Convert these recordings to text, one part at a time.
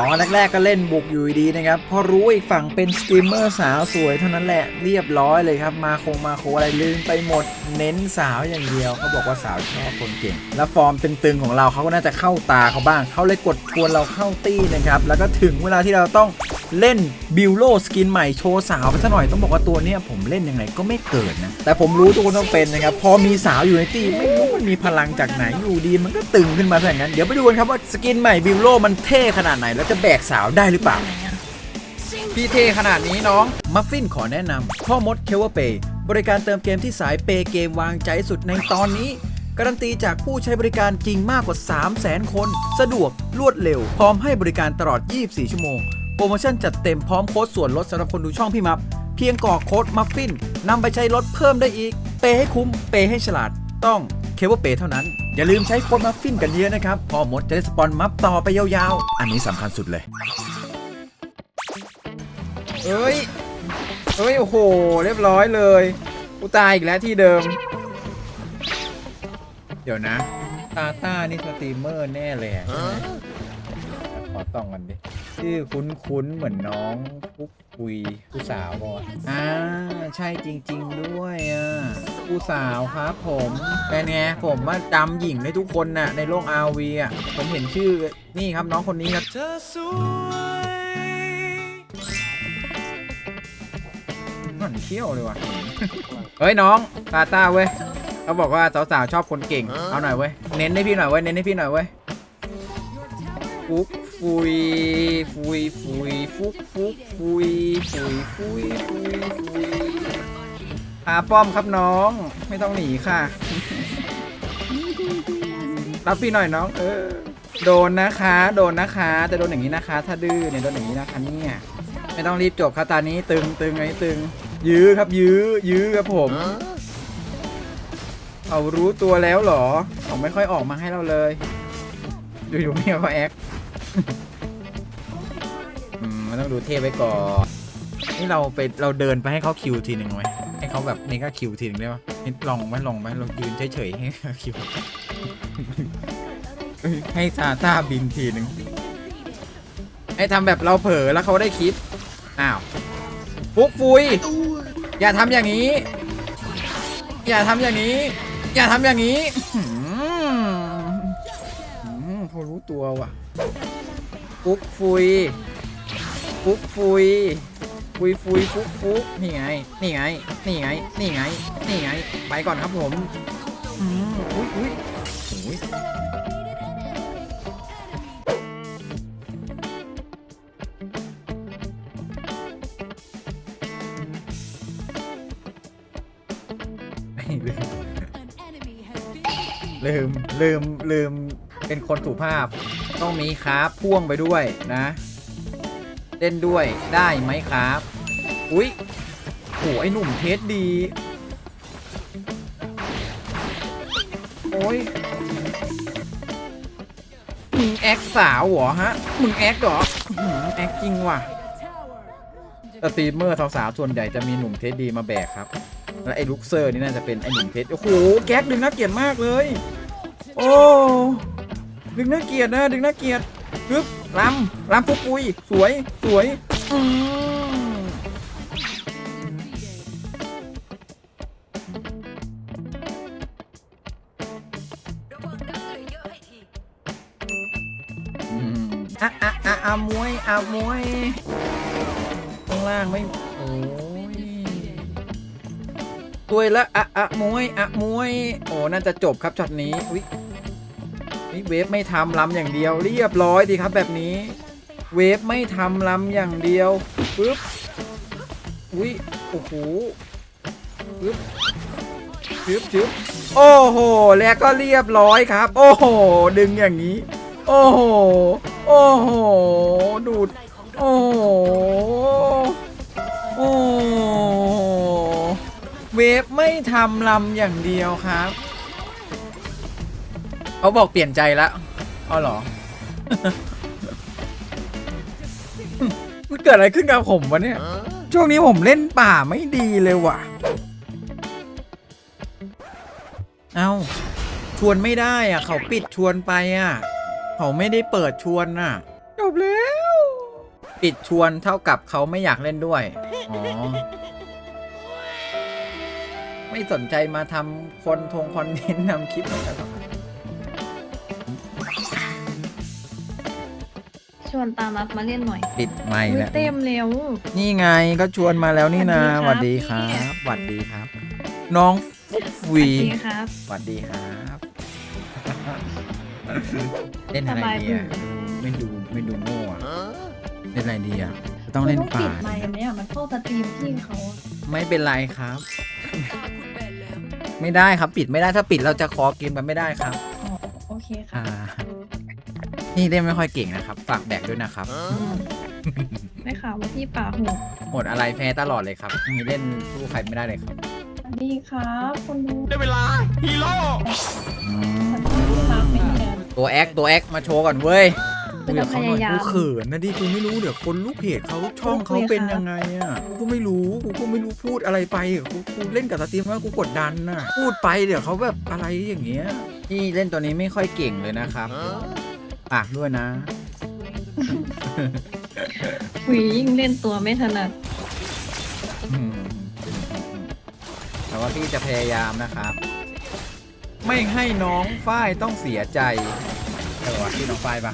ตอนแรกๆก็เล่นบุกอยู่ดีนะครับพอรู้อีกฝั่งเป็นสตรีมเมอร์สาวสวยเท่านั้นแหละเรียบร้อยเลยครับ มาคงมาโคอะไรลืมไปหมด เน้นสาวอย่างเดียวเขาบอกว่าสาวชอบคนเก่ง แล้วฟอร์มตึงๆของเราเขาก็น่าจะเข้าตาเขาบ้างเขาเลยกดชวนเราเข้าตี้นะครับแล้วก็ถึงเวลาที่เราต้อง เล่นบิวโลสกินใหม่โชว์สาวไปซะหน่อยต้องบอกว่าตัวเนี้ยผมเล่นยังไงก็ไม่เกิดนะ แต่ผมรู้ทุกคนต้องเป็นนะครับ พอมีสาวอยู่ในตีไม่รู้มันมีพลังจากไหนอยู่ดี มันก็ตึงขึ้นมาซะอย่างนั้น เดี๋ยวไปดูกันครับว่าสกินใหม่บิวโลมันเท่ขนาดไหน แล้วจะแบกสาวได้หรือเปล่าพี่เทขนาดนี้น้องมัฟฟินขอแนะนำพ่อมดเคเวอร์เปย์บริการเติมเกมที่สายเปย์เกมวางใจสุดในตอนนี้การันตีจากผู้ใช้บริการจริงมากกว่า 3 0 0 0 0 0 คน สะดวก รวดเร็ว พร้อมให้บริการตลอด 24 ชั่วโมง โปรโมชั่นจัดเต็มพร้อมโค้ดส่วนลดสำหรับคนดูช่องพี่มัฟเพียงกรอกโค้ดมัฟฟินนำไปใช้ลดเพิ่มได้อีก เปย์ให้คุ้ม เปย์ให้ฉลาด ต้องเคเวอร์เปย์เท่านั้น อย่าลืมใช้โค้ดมัฟฟินกันเยอะนะครับพ่อมดจะได้สปอนมัฟต่อไปยาวๆ อันนี้สำคัญสุดเลย เอ้ย เอ้ย โอ้โห เรียบร้อยเลย กูตายอีกแล้วที่เดิม เดี๋ยวนะ ตาต้านี่สตรีมเมอร์แน่เลยอะใช่ไหมขอต้องกันดิ ชื่อคุ้นๆ เหมือนน้องฟุกคุยผู้สาวบออ่าใช่จริง ๆ ด้วยอะผู้สาวครับผมเป็นไงผมว่าจำหญิงได้ทุกคนน่ะในโลก RV อะผมเห็นชื่อนี่ครับน้องคนนี้ครับมันเที่ยวเลยว่ะ เฮ้ยน้องตาต้าเว้ยเขาบอกว่าสาวๆชอบคนเก่ง เอาหน่อยเว้ย เน้นให้พี่หน่อยเว้ย เน้นให้พี่หน่อยเว้ยฟุก ฟุยฟุยฟุยฟุกฟุกฟุยฟุยฟุยฟุยฟุยพาป้อมครับน้องไม่ต้องหนีค่ะรับพี่หน่อยน้อง เออ โดนนะคะ โดนนะคะจะโดนอย่างนี้นะคะ ถ้าดื้อเนี่ยโดนอย่างนี้นะคะเนี่ยไม่ต้องรีบจบครับตอนนี้ตึงตึงไอ้ตึง ยื้อครับยื้อ ยื้อครับผมเขารู้ตัวแล้วเหรอเขาไม่ค่อยออกมาให้เราเลย อยู่ๆไม่เขาแอค อืมมันต้องดูเทพไว้ก่อน นี่เราไปเราเดินไปให้เขาคิวทีหนึ่งไหมให้เขาแบบนี่ก็คิวทีหนึ่งได้ปะนี่ลองไหมลองไหมเรายืนเฉยๆให้เขาคิว ให้ซาต้าบินทีหนึ่งให้ทำแบบเราเผลอแล้วเขาได้คิดอ้าวฟุกฟุย อย่าทำอย่างนี้ อย่าทำอย่างนี้ อย่าทำอย่างนี้เขารู้ตัวว่ะ ฟุกฟุยฟุกฟุยฟุยฟุยฟุกฟุกนี่ไง นี่ไง นี่ไง นี่ไง นี่ไง ไปก่อนครับผมอืมอุ้ยอุ้ยอุ้ยลืมลืมลืม เป็นคนสุภาพ ต้องมีครับพ่วงไปด้วยนะ เล่นด้วยได้ไหมครับ อุ๊ยโหไอหนุ่มเทสดี โอ้ยมึงแอคสาวเหรอฮะ มึงแอคเหรออื้อหือแอคจริงว่ะสตรีมเมอร์สาวๆส่วนใหญ่จะมีหนุ่มเทสดีมาแบกครับ แล้วไอ้ลุกเซอร์นี่น่าจะเป็นไอ้หนุ่มเทส โอ้โห แก๊กดึงน่าเกลียดมากเลย โอ้ ดึงน่าเกียดนะดึงน่าเกียดปึ๊บลำลำปุ๊บปุยสวยสวยอืมอืมอะอะอะอะมวยอะมวยข้างล่างไม่โอ้ยตัวยละอะอะมวยอะมวย โอ้น่าจะจบครับช็อตนี้อุ้ย เวฟไม่ทำลำอย่างเดียว เรียบร้อยดีครับแบบนี้ เวฟไม่ทำลำอย่างเดียวปึ๊บอุ้ยโอ้โหปึ๊บชึบชึบโอ้โห แล้วก็เรียบร้อยครับ โอ้โห ดึงอย่างนี้ โอ้โห โอ้โห ดูด โอ้โห โอ้เวฟไม่ทำลำอย่างเดียวครับ เขาบอกเปลี่ยนใจแล้วอ๋อเหรอ มันเกิดอะไรขึ้นกับผมวะเนี่ย ช่วงนี้ผมเล่นป่าไม่ดีเลยว่ะ เอ้าชวนไม่ได้อะ เขาปิดชวนไปอะ เขาไม่ได้เปิดชวนน่ะ จบแล้ว ปิดชวนเท่ากับเขาไม่อยากเล่นด้วย อ๋อ ไม่สนใจมาทำคนทงคอนเทนต์นำคลิปให้กันหรอ ชวนตามรับมาเล่นหน่อยปิดไม่อุ๊ยแล้วเต็มแล้ว นี่ไงก็ชวนมาแล้วนี่นะสสวัวัสสดีดีคครัรับบสวัสดีครับ น้องฟุกวีดีครับ สวัสดีครับเล่นอะไรดีอะสบายไม่ดูไม่ดูโง่อะเล่นอะไรดีอะต้องเล่นคุณป่าปิดไมค์อันเนี้ยมันเข้าสตรีมพี่เขาอะไม่เป็นไรครับ ไม่ได้ครับปิดไม่ได้ถ้าปิดเราจะคอเกมกันไม่ได้ครับ อ๋อโอเคค่ะ อ่า นี่เล่นไม่ค่อยเก่งนะครับ ฝากแบกด้วยนะครับได้ข่าวว่าพี่ป่าโหดหมดอะไรแพ้ตลอดเลยครับ มีเล่นสู้ใครไม่ได้เลยครับสวัสดีครับคุณดูได้เวลาฮีโร่อืมรักไหมเนี่ยตัวแอคตัวแอคมาโชว์ก่อนเว้ยกูจะพยายามกูเขินนะดิกูไม่รู้เดี๋ยวคนลูกเพจเขาช่องเขาเป็นยังไงอะกูก็ไม่รู้กูก็ไม่รู้พูดอะไรไปอะกูกูเล่นกับสตรีมว่ากูกดดันน่ะพูดไปเดี๋ยวเขาแบบอะไรอย่างเงี้ยนี่เล่นตัวนี้ไม่ค่อยเก่งเลยนะครับ ฝากด้วยนะหุยยิ่งเล่นตัวไม่ถนัดอืมแต่ว่าพี่จะพยายามนะครับ ไม่ให้น้องฝ้ายต้องเสียใจเออวะที่น้องฝ้ายปะ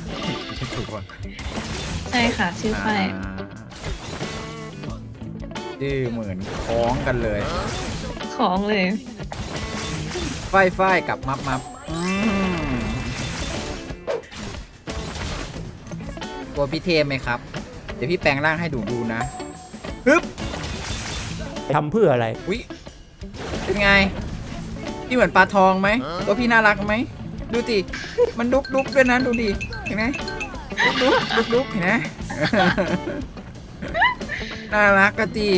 ถูกคนใช่ค่ะ ชื่อไฟอ่าชื่อเหมือนคล้องกันเลยของเลยฝ้ายฝ้ายกับมับมับอืม ตัวพี่เทมไหมครับ เดี๋ยวพี่แปลงร่างให้ดูดูนะฮึบทำเพื่ออะไรวิเป็นไง พี่เหมือนปลาทองไหมตัวพี่น่ารักไหม ดูสิมันดุกดุกด้วยนะดูดิ เห็นไหมดุกดุกดุกดุกเห็นไหมน่ารักกะจี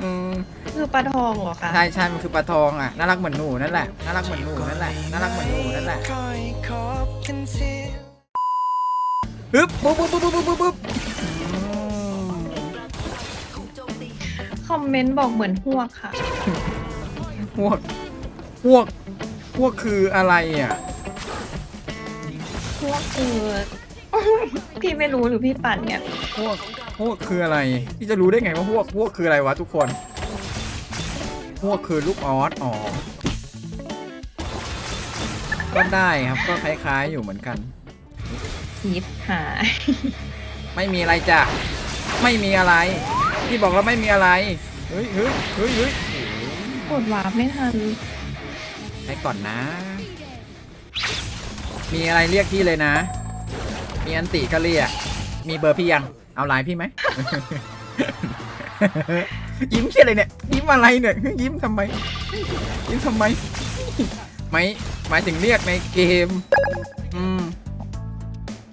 อืมคือปลาทองเหรอคะใช่ใช่มันคือปลาทองอะน่ารักเหมือนหนูนั่นแหละน่ารักเหมือนหนูนั่นแหละน่ารักเหมือนหนูนั่นแหละ ฮึบปุ๊บปุ๊บปุ๊บปุ๊บปุ๊บปุ๊บอืมคอมเมนต์บอกเหมือนพวกค่ะ พวกพวกพวกคืออะไรอะ พวกคือ พี่ไม่รู้หรือพี่ปั่นเนี่ย พวกพวกคืออะไร พี่จะรู้ได้ไงว่าพวกพวกคืออะไรวะทุกคน พวกคือลูกออสอ๋อ ก็ได้ครับก็คล้ายๆอยู่เหมือนกัน ยิบหาย ไม่มีอะไรจ้ะ ไม่มีอะไรพี่บอกแล้วไม่มีอะไร เฮ้ยเฮ้ยเฮ้ยเฮ้ยกดวาร์ปไม่ทันให้ก่อนนะ มีอะไรเรียกพี่เลยนะ มีอันติก็เรียก มีเบอร์พี่ยัง เอาไลน์พี่ไหม ยิ้มเคียอะไรเนี่ย ยิ้มอะไรเนี่ย ยิ้มทำไม ยิ้มทำไม ไม่หมายถึงเรียกในเกม อืม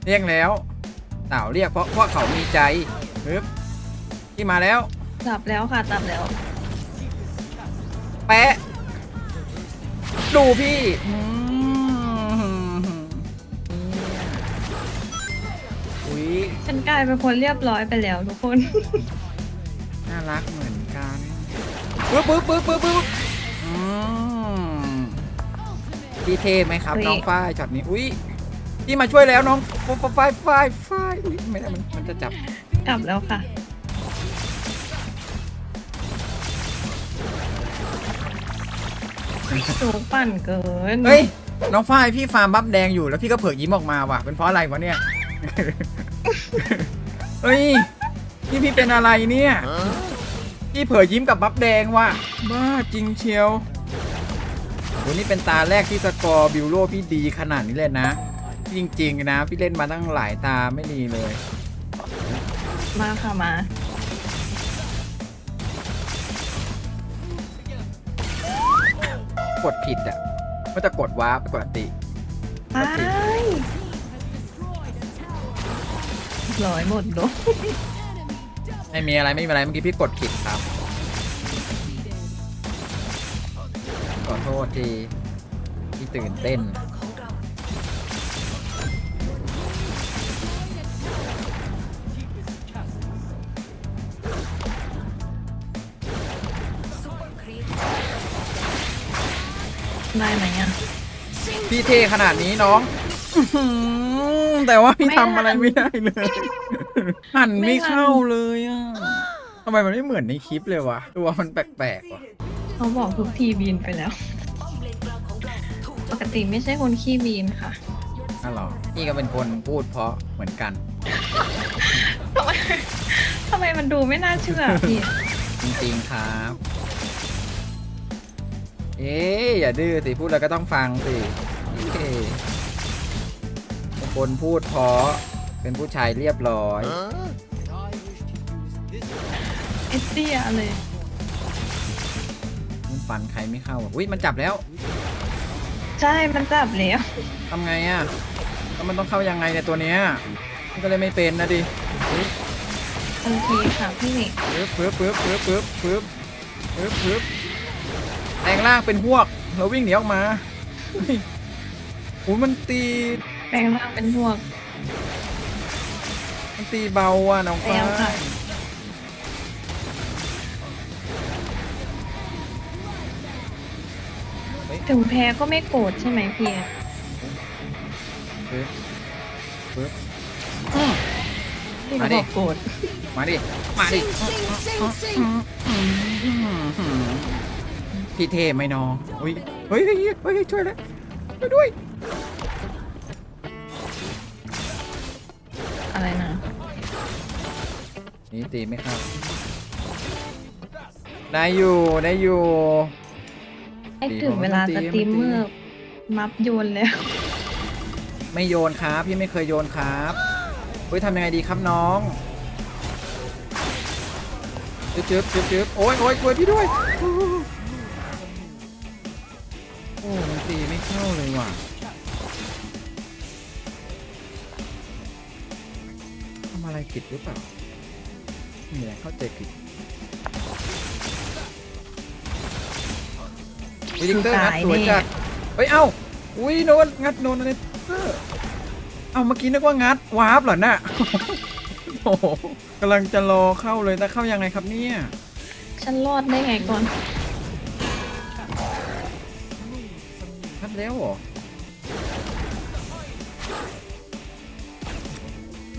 เรียกแล้วเต่าเรียกเพราะเพราะเขามีใจปึ๊บที่มาแล้วจับแล้วค่ะจับแล้ว แปะ ดูพี่อืมอุ้ยฉันกลายเป็นคนเรียบร้อยไปแล้วทุกคน น่ารักเหมือนกันปึ๊บปึ๊บปึ๊บปึ๊บปึ๊บอืมพี่เทพไหมครับอุ๊ยน้องฝ้ายช็อตนี้อุ้ย พี่มาช่วยแล้วน้องฝ้ายฝ้ายฝ้ายอุ้ยไม่ได้มันมันจะจับกลับแล้วค่ะ สูงปั่นเกินเฮ้ยน้องฝ้ายพี่ฟาร์มบัฟแดงอยู่แล้วพี่ก็เผลอยิ้มออกมาว่ะเป็นเพราะอะไรวะเนี่ย เฮ้ยพี่พี่เป็นอะไรเนี่ยพี่เผลอยิ้มกับบัฟแดงว่ะบ้าจริงเชียวโหนี่เป็นตาแรกที่สกอร์บิวโรพี่ดีขนาดนี้เลยนะ จริง ๆ นะ พี่เล่นมาตั้งหลายตาไม่ดีเลย มาค่ะมา กดผิดอะก็จะกดวาร์ปกดอันติไปร้อยหมดด้วยไม่มีอะไรไม่มีอะไรเมื่อกี้พี่กดผิดครับขอโทษที พี่ตื่นเต้น ได้ไหมอะพี่เท่ขนาดนี้น้องอื้อหือแต่ว่าพี่ไม่ทำอะไรไม่ได้เลย หันไม่ไม่ทันเข้าเลยอะทำไมมันไม่เหมือนในคลิปเลยวะ ตัวมันแปลกๆว่ะ เขาบอกทุกทีบีนไปแล้ว ปกติไม่ใช่คนขี้บีนค่ะน่าหรอพี่ก็เป็นคนพูดเพราะเหมือนกัน ทำไมทำไมมันดูไม่น่าเชื่อพี่ จริงๆครับ เอ๊อย่าดื้อสิพูดแล้วก็ต้องฟังสิคนพูดเพราะเป็นผู้ชายเรียบร้อยเอสเตียเลยมันฟันใครไม่เข้าอุ้ยมันจับแล้ว ใช่มันจับแล้วทำไงอะแล้วมันต้องเข้ายังไงเนี่ยตัวเนี้ยมันก็เลยไม่เป็นนะดิโอเคค่ะพี่ปึ๊บปึ๊บปึ๊บปึ๊บปึ๊บปึ๊บปึ๊บ แปลงร่างเป็นพวกเราวิ่งหนีออกมาเฮ้ยโอ้ยมันตี แปลงร่างเป็นพวก มันตีเบาอะน้องฟ้าแล้วค่ะ ถึงแพ้ก็ไม่โกรธใช่ไหมพี่ปึ๊บปึ๊บพี่มาก็ดิบอกโกรธมาดิ มาดิ พี่เทไหมน้องเฮ้ยเฮ้ยเฮ้ยเฮ้ยช่วยแล้วช่วยด้วย อะไรนะ นี่ตีไม่เข้าได้อยู่ได้อยู่ ไอ้ถึงเวลาสตรีมเมอร์มับโยนแล้ว ไม่โยนครับ พี่ไม่เคยโยนครับเฮ้ยทำยังไงดีครับน้องจึ๊บจึ๊บจึ๊บจึ๊บโอ้ยโอ้ยช่วยพี่ด้วย โอ้มันตีไม่เข้าเลยว่ะทำอะไรผิดหรือเปล่าไม่มีอะไรเข้าใจผิดวิลิงเตอร์งัดตายสวยแน่จัดเฮ้ยเอ้าอุ้ยโดนงัดโดนอะไรเตอร์เอ้าเมื่อกี้นึกว่างัดวาร์ปเหรอน่ะโอ้โหกำลังจะรอเข้าเลยแต่เข้ายังไงครับเนี่ย ฉันรอดได้ไงก่อน แล้วเหรอ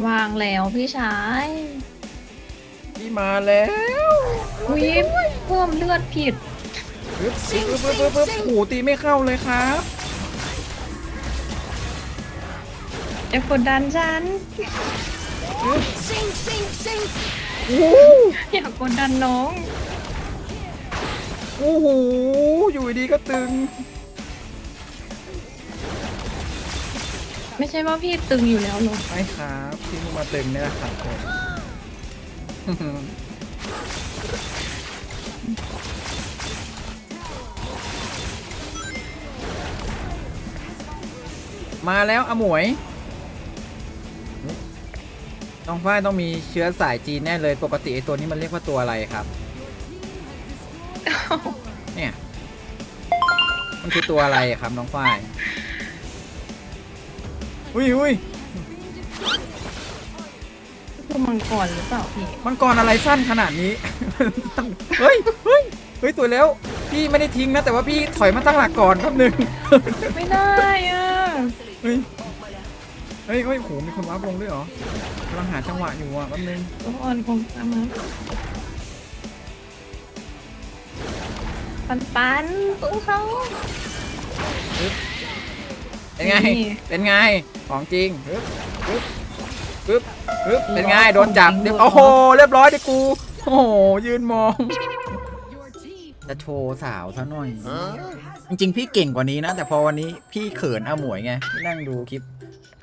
วางแล้วพี่ชายพี่มาแล้ววิบเพิ่มเลือดผิดปึ๊บปึ๊บปึ๊บปึ๊บปึ๊บโอ้โหตีไม่เข้าเลยครับจะกดดันฉันโอ้โหอย่ากกดดันน้อง โอ้โหอยู่ดีๆก็ตึง ไม่ใช่ว่าพี่ตึงอยู่แล้วหรอไม่ครับพี่เพิ่งมาตึงเนี่ยแหละครับผมมาแล้วอาหมวย น้องฝ้ายต้องมีเชื้อสายจีนแน่เลย ปกติไอตัวนี้มันเรียกว่าตัวอะไรครับ เนี่ย มันคือตัวอะไรอะครับน้องฝ้าย อุ้ยอุ้ยคือมังกรหรือเปล่าพี่มังกรอะไรสั้นขนาดนี้ เฮ้ยเฮ้ยเฮ้ยตัวแล้ว พี่ไม่ได้ทิ้งนะ แต่ว่าพี่ถอยมาตั้งหลักก่อนแป๊บนึงไม่ได้อะเฮ้ยเฮ้ยเฮ้ยโหมีคนวับลงด้วยเหรอกำลังหาจังหวะอยู่อะแป๊บนึงทุกคนคงตามมาปันปันตุ้งเขา เป็นไงนี่เป็นไง ของจริงปึ๊บปึ๊บปึ๊บปึ๊บเป็นไง โดนจับเรียบโอ้โห เรียบร้อยดิกู โอ้โห ยืนมอง จะโชว์สาวซะหน่อย จริงๆ พี่เก่งกว่านี้นะ แต่พอวันนี้พี่เขินอาหมวยไงพี่นั่งดูคลิป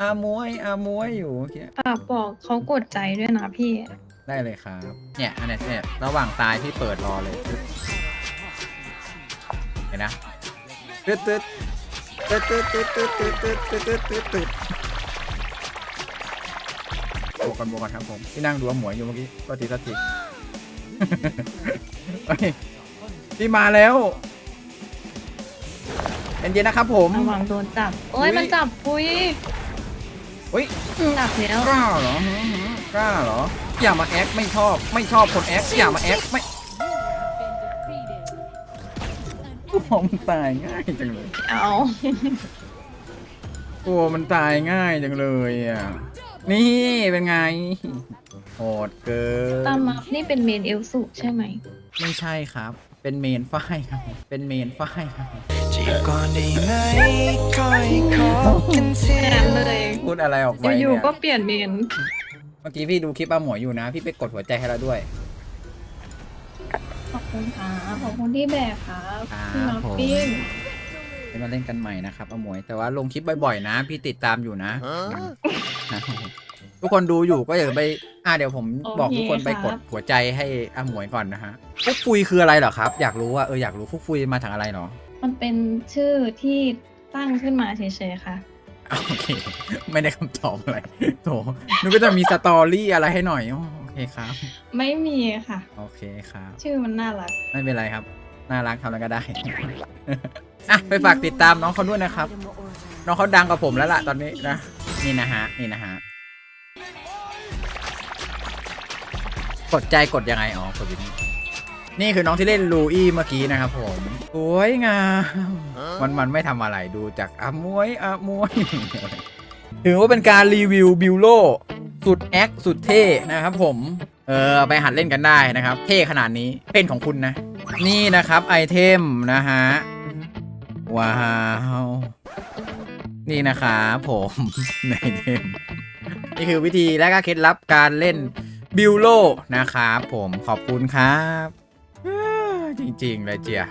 อาหมวยอาหมวยอยู่เมื่อกี้ ฝากบอกเขากดใจด้วยนะพี่ ได้เลยครับ เนี่ยอันเนี้ยเนี่ยระหว่างตายพี่เปิดรอเลย เห็นนะตึ๊ดตึ๊ด ตึ๊ดตึ๊ดตึ๊ดตึ๊ดตึ๊ดตึ๊ดตึ๊ดตึ๊ดตึ๊ดบวกกันบวกกันครับผมที่นั่งดูหมวยอยู่เมื่อกี้ก็ทีสักทีพี่มาแล้วเย็นๆนะครับผมระวังโดนจับ โอ้ยมันจับปุยเฮ้ยจับแล้วกล้าเหรอหือหือกล้าเหรออย่ามาแอคไม่ชอบ ไม่ชอบคนแอคอย่ามาแอคไม่ มองตายง่ายจังเลยเอาโอ้มันตายง่ายจังเลยอะ นี่เป็นไงโหดเกิน ตามมัฟนี่เป็นเมนเอลสุใช่ไหม ไม่ใช่ครับ เป็นเมนฝ้ายครับ เป็นเมนฝ้ายครับจีบก่อนได้ไหมคอยขอกันเสีแอยนเลย พูดอะไรออกไปอเนี่ยู่ยๆก็เปลี่ยนเมน เมื่อกี้พี่ดูคลิปอาหมวยอยู่นะ พี่ไปกดหัวใจให้แล้วด้วย ขอบคุณค่ะ ขอบคุณที่แบกครับครับพี่มาผม ปิ้งไปมาเล่นกันใหม่นะครับอาหมวย แต่ว่าลงคลิปบ่อยๆนะ พี่ติดตามอยู่นะทุกคนดูอยู่ก็อย่าไป อ่าเดี๋ยวผมบอกทุกคนไปกดหัวใจให้อาหมวยก่อนนะฮะฟุกฟุยคืออะไรเหรอครับ อยากรู้ว่าเอออยากรู้ฟุกฟุยมาจากอะไรเหรอมันเป็นชื่อที่ตั้งขึ้นมาเฉยๆค่ะ โอเค ไม่ได้คำตอบอะไรโถนึกว่าจะมีสตอรี่อะไรให้หน่อยอ๋อโอ เคครับ ไม่มีค่ะ โอเคครับ ชื่อมันน่ารัก ไม่เป็นไรครับ น่ารักทำอะไรก็ได้ อะไปฝากติดตามน้องเขาด้วยนะครับ น้องเขาดังกว่าผมแล้วล่ะตอนนี้นะ นี่นะฮะ นี่นะฮะ กดใจกดยังไง อ๋อกดอยู่นี่ นี่คือน้องที่เล่นลูอี้เมื่อกี้นะครับผมสวยงามมันมันไม่ทำอะไรดูจากอามวยอามวย ถือว่าเป็นการรีวิวบิวโลสุดแอคสุดเท่นะครับผม เออไปหัดเล่นกันได้นะครับ เท่ขนาดนี้เป็นของคุณนะ นี่นะครับไอเทมนะฮะ ว้าว นี่นะครับผมไอเทม นี่คือวิธีและก็เคล็ดลับการเล่นบิวโลนะครับผมขอบคุณครับ จริง ๆ เลยเจีย